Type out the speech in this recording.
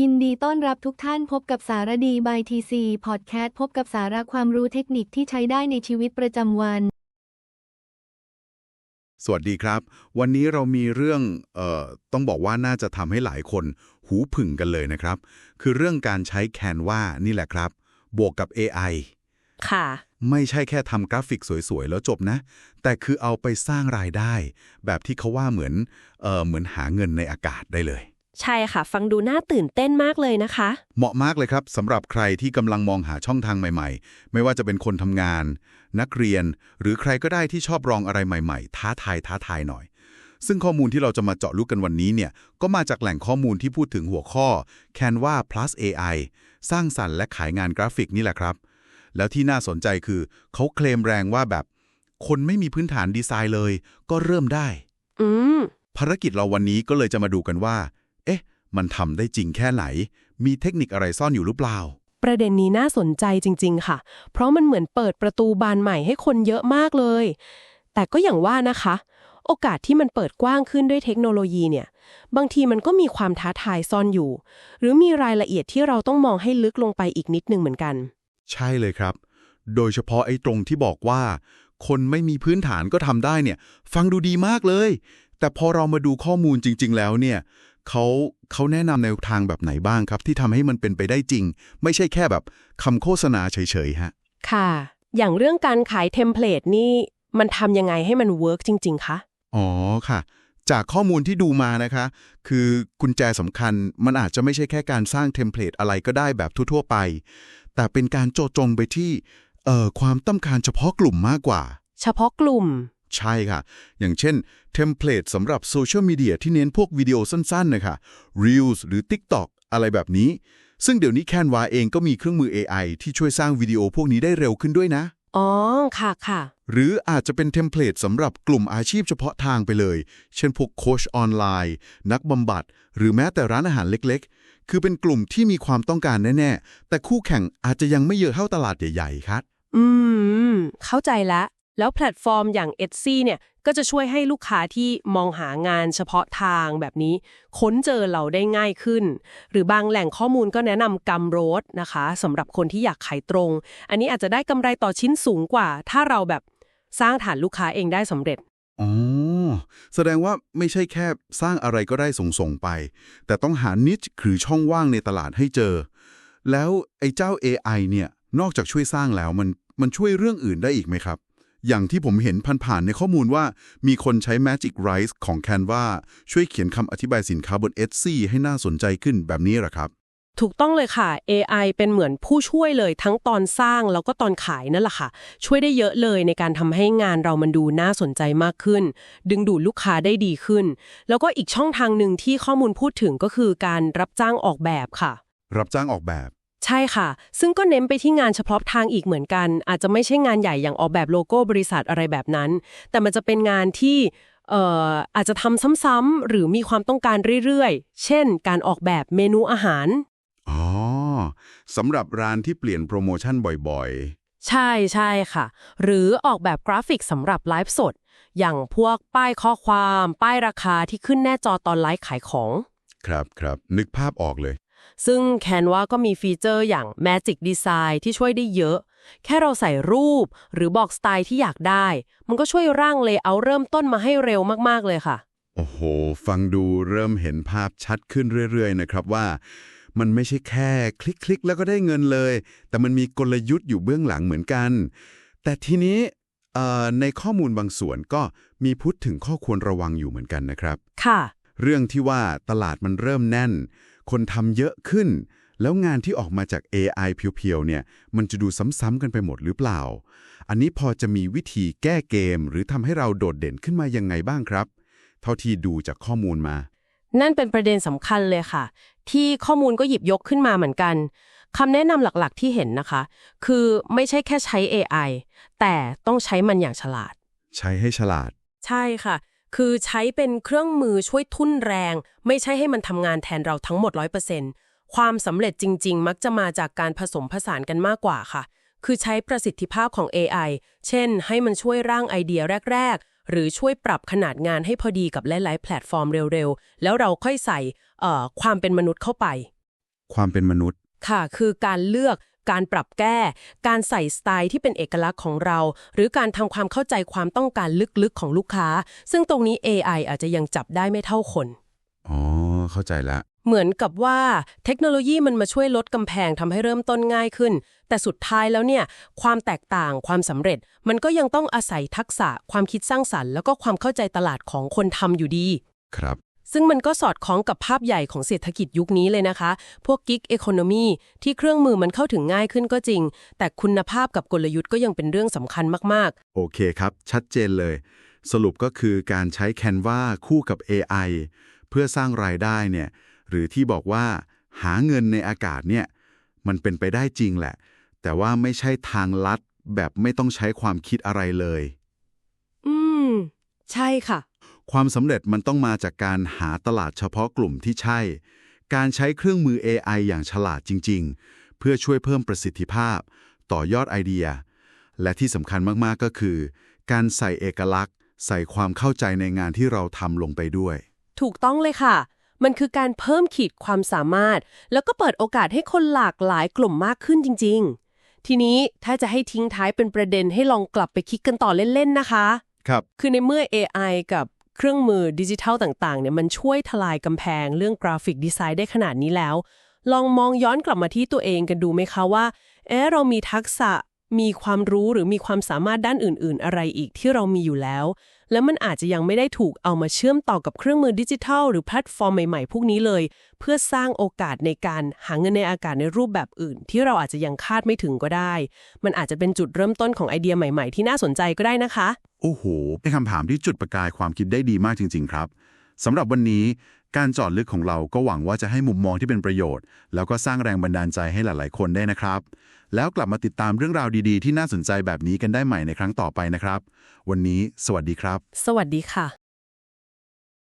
ยินดีต้อนรับทุกท่านพบกับสารดีบายทีซีพอดแคสต์พบกับสาระความรู้เทคนิคที่ใช้ได้ในชีวิตประจำวัน สวัสดีครับ วันนี้เรามีเรื่องเอ่อต้องบอกว่าน่าจะทำให้หลายคนหูผึ่งกันเลยนะครับ คือเรื่องการใช้ Canva นี่แหละครับ บวกกับ AI ค่ะ ไม่ใช่แค่ทำกราฟิกสวยๆ แล้วจบนะ แต่คือเอาไปสร้างรายได้ แบบที่เขาว่าเหมือนเอ่อเหมือนหาเงินในอากาศได้เลย ใช่ค่ะ ฟังดูน่าตื่นเต้นมากเลยนะคะ เหมาะมากเลยครับสำหรับใครที่กำลังมองหาช่องทางใหม่ๆ ไม่ว่าจะเป็นคนทำงาน นักเรียน หรือใครก็ได้ที่ชอบลองอะไรใหม่ๆ ท้าทายท้าทายหน่อย ซึ่งข้อมูลที่เราจะมาเจาะลึกกันวันนี้เนี่ยก็มาจากแหล่งข้อมูลที่พูดถึงหัวข้อ Canva plus AI สร้างสรรค์และขายงานกราฟิกนี่แหละครับ แล้วที่น่าสนใจคือเขาเคลมแรงว่าแบบ คนไม่มีพื้นฐานดีไซน์เลย ก็เริ่มได้ อืมภารกิจเราวันนี้ก็เลยจะมาดูกันว่า เอ๊ะ มันทำได้จริงแค่ไหน มีเทคนิคอะไรซ่อนอยู่หรือเปล่า ประเด็นนี้น่าสนใจจริง ๆ ค่ะ เพราะมันเหมือนเปิดประตูบานใหม่ให้คนเยอะมากเลย แต่ก็อย่างว่านะคะ โอกาสที่มันเปิดกว้างขึ้นด้วยเทคโนโลยีเนี่ย บางทีมันก็มีความท้าทายซ่อนอยู่ หรือมีรายละเอียดที่เราต้องมองให้ลึกลงไปอีกนิดนึงเหมือนกัน ใช่เลยครับ โดยเฉพาะไอ้ตรงที่บอกว่า คนไม่มีพื้นฐานก็ทำได้เนี่ย ฟังดูดีมากเลยแต่พอเรามาดูข้อมูลจริง ๆ แล้วเนี่ย เขาเขาแนะนำแนวทางแบบไหนบ้างครับ ที่ทำให้มันเป็นไปได้จริง ไม่ใช่แค่แบบคำโฆษณาเฉยๆฮะค่ะ อย่างเรื่องการขายเทมเพลตนี่มันทำยังไงให้มันเวิร์กจริง ๆ คะ อ๋อค่ะ จากข้อมูลที่ดูมานะคะ คือกุญแจสำคัญมันอาจจะไม่ใช่แค่การสร้างเทมเพลตอะไรก็ได้แบบทั่วๆไป แต่เป็นการโจดจงไปที่เอ่อความต้องการเฉพาะกลุ่มมากกว่า เฉพาะกลุ่มใช่ค่ะ อย่างเช่น เทมเพลตสำหรับโซเชียลมีเดียที่เน้นพวกวิดีโอสั้นๆนะคะ Reels หรือ TikTok อะไรแบบนี้ ซึ่งเดี๋ยวนี้ Canva เองก็มีเครื่องมือ AI ที่ช่วยสร้างวิดีโอพวกนี้ได้เร็วขึ้นด้วยนะ อ๋อ ค่ะค่ะ หรืออาจจะเป็นเทมเพลตสำหรับกลุ่มอาชีพเฉพาะทางไปเลย เช่นพวกโค้ชออนไลน์ นักบำบัด หรือแม้แต่ร้านอาหารเล็กๆ คือเป็นกลุ่มที่มีความต้องการแน่ๆ แต่คู่แข่งอาจจะยังไม่เยอะเท่าตลาดใหญ่ๆครับอืม เข้าใจละ แล้วแพลตฟอร์มอย่าง Etsy เนี่ยก็จะช่วยให้ลูกค้าที่มองหางานเฉพาะทางแบบนี้ ค้นเจอเราได้ง่ายขึ้น หรือบางแหล่งข้อมูลก็แนะนำกำโรดนะคะสำหรับคนที่อยากขายตรง อันนี้อาจจะได้กำไรต่อชิ้นสูงกว่า ถ้าเราแบบสร้างฐานลูกค้าเองได้สำเร็จอ๋อแสดงว่าไม่ใช่แค่สร้างอะไรก็ได้ส่งๆไป แต่ต้องหานิชหรือช่องว่างในตลาดให้เจอ แล้วไอ้เจ้า AI เนี่ยนอกจากช่วยสร้างแล้วมันมันช่วยเรื่องอื่นได้อีกไหมครับ อย่างที่ผมเห็นผ่านๆในข้อมูลว่า มีคนใช้ Magic Write ของ Canva ช่วยเขียนคำอธิบายสินค้าบน Etsy ให้น่าสนใจขึ้นแบบนี้เหรอครับ ถูกต้องเลยค่ะ AI เป็นเหมือนผู้ช่วยเลยทั้งตอนสร้างแล้วก็ตอนขายนั่นแหละค่ะ ช่วยได้เยอะเลยในการทำให้งานเรามันดูน่าสนใจมากขึ้น ดึงดูดลูกค้าได้ดีขึ้น แล้วก็อีกช่องทางหนึ่งที่ข้อมูลพูดถึงก็คือการรับจ้างออกแบบค่ะ รับจ้างออกแบบ ใช่ค่ะ ซึ่งก็เน้นไปที่งานเฉพาะทางอีกเหมือนกัน อาจจะไม่ใช่งานใหญ่อย่างออกแบบโลโก้บริษัทอะไรแบบนั้น แต่มันจะเป็นงานที่เอ่ออาจจะทำซ้ำๆหรือมีความต้องการเรื่อยๆ เช่น การออกแบบเมนูอาหาร อ๋อสำหรับร้านที่เปลี่ยนโปรโมชั่นบ่อยใช่ใช่ค่ะ หรือออกแบบกราฟิกสำหรับไลฟ์สด อย่างพวกป้ายข้อความ ป้ายราคาที่ขึ้นแน่จอตอนไลฟ์ขายของๆครับครับนึกภาพออกเลย ซึ่ง Canva ก็มีฟีเจอร์อย่าง Magic Design ที่ช่วยได้เยอะ แค่เราใส่รูปหรือบอกสไตล์ที่อยากได้ มันก็ช่วยร่างเลเยอร์เริ่มต้นมาให้เร็วมากๆเลยค่ะ โอ้โห ฟังดูเริ่มเห็นภาพชัดขึ้นเรื่อยๆ นะครับว่า มันไม่ใช่แค่คลิกๆ แล้วก็ได้เงินเลย แต่มันมีกลยุทธ์อยู่เบื้องหลังเหมือนกัน แต่ทีนี้ในข้อมูลบางส่วนก็มีพูดถึงข้อควรระวังอยู่เหมือนกันนะครับ ค่ะ เรื่องที่ว่าตลาดมันเริ่มแน่น คนทำเยอะขึ้น แล้วงานที่ออกมาจาก AI เพียวๆเนี่ย มันจะดูซ้ำๆกันไปหมดหรือเปล่า อันนี้พอจะมีวิธีแก้เกม หรือทำให้เราโดดเด่นขึ้นมายังไงบ้างครับ เท่าที่ดูจากข้อมูลมา นั่นเป็นประเด็นสำคัญเลยค่ะ ที่ข้อมูลก็หยิบยกขึ้นมาเหมือนกันคำแนะนำหลักๆที่เห็นนะคะ คือไม่ใช่แค่ใช้ AI แต่ต้องใช้มันอย่างฉลาด ใช้ให้ฉลาด ใช่ค่ะ คือใช้เป็นเครื่องมือช่วยทุ่นแรง ไม่ใช่ให้มันทำงานแทนเราทั้งหมด 100%ความสำเร็จจริง ๆ มักจะมาจากการผสมผสานกันมากกว่าค่ะ คือใช้ประสิทธิภาพของ AI เช่น ให้มันช่วยร่างไอเดียแรก ๆ หรือช่วยปรับขนาดงานให้พอดีกับหลาย ๆ แพลตฟอร์มเร็ว ๆ แล้วเราค่อยใส่เอ่อความเป็นมนุษย์เข้าไป ความเป็นมนุษย์ค่ะ คือการเลือก การปรับแก้ การใส่สไตล์ที่เป็นเอกลักษณ์ของเรา หรือการทำความเข้าใจความต้องการลึกๆของลูกค้า ซึ่งตรงนี้ AI อาจจะยังจับได้ไม่เท่าคนอ๋อเข้าใจแล้วเหมือนกับว่าเทคโนโลยีมันมาช่วยลดกำแพงทำให้เริ่มต้นง่ายขึ้น แต่สุดท้ายแล้วเนี่ย ความแตกต่างความสำเร็จ มันก็ยังต้องอาศัยทักษะความคิดสร้างสรรค์แล้วก็ความเข้าใจตลาดของคนทำอยู่ดี ครับ ซึ่งมันก็สอดคล้องกับภาพใหญ่ของเศรษฐกิจยุคนี้เลยนะคะ พวกกิ๊กเอ o โนมีที่เครื่องมือมันเข้าถึงง่ายขึ้นก็จริง แต่คุณภาพกับกลยุทธ์ก็ยังเป็นเรื่องสำคัญมากโอเคครับ ชัดเจนเลย สรุปก็คือการใช้ Canva คู่กับ AI เพื่อสร้างรายได้เนี่ยหรือที่บอกว่าหาเงินในอากาศเนี่ยมันเป็นไปได้จริงแหละ แต่ว่าไม่ใช่ทางลัดแบบไม่ต้องใช้ความคิดอะไรเลยๆอืม ใช่ค่ะ ความสำเร็จมันต้องมาจากการหาตลาดเฉพาะกลุ่มที่ใช่ การใช้เครื่องมือ AI อย่างฉลาดจริง ๆ เพื่อช่วยเพิ่มประสิทธิภาพ ต่อยอดไอเดีย และที่สำคัญมากๆก็คือ การใส่เอกลักษณ์ ใส่ความเข้าใจในงานที่เราทำลงไปด้วย ถูกต้องเลยค่ะ มันคือการเพิ่มขีดความสามารถ แล้วก็เปิดโอกาสให้คนหลากหลายกลุ่มมากขึ้นจริง ๆ ทีนี้ถ้าจะให้ทิ้งท้ายเป็นประเด็นให้ลองกลับไปคิดกันต่อเล่นๆนะคะ ครับ คือในเมื่อ AI กับ เครื่องมือดิจิทัลต่างๆเนี่ยมันช่วยทลายกำแพงเรื่องกราฟิกดีไซน์ได้ขนาดนี้แล้ว ลองมองย้อนกลับมาที่ตัวเองกันดูไหมคะว่าเอ๊ะเรามีทักษะ มีความรู้หรือมีความสามารถด้านอื่น ๆ อะไรอีกที่เรามีอยู่แล้ว แล้วมันอาจจะยังไม่ได้ถูกเอามาเชื่อมต่อกับเครื่องมือดิจิทัล หรือแพลตฟอร์มใหม่ ๆ พวกนี้เลย เพื่อสร้างโอกาสในการหาเงินในอากาศในรูปแบบอื่น ที่เราอาจจะยังคาดไม่ถึงก็ได้ มันอาจจะเป็นจุดเริ่มต้นของไอเดียใหม่ ๆ ที่น่าสนใจก็ได้นะคะ โอ้โห เป็นคำถามที่จุดประกายความคิดได้ดีมากจริง ๆ ครับสำหรับวันนี้ การจอดลึกของเราก็หวังว่าจะให้มุมมองที่เป็นประโยชน์ แล้วก็สร้างแรงบันดาลใจให้หลาย ๆ คนได้นะครับ แล้วกลับมาติดตามเรื่องราวดีๆ ที่น่าสนใจแบบนี้กันได้ใหม่ในครั้งต่อไปนะครับ วันนี้ สวัสดีครับ สวัสดีค่ะ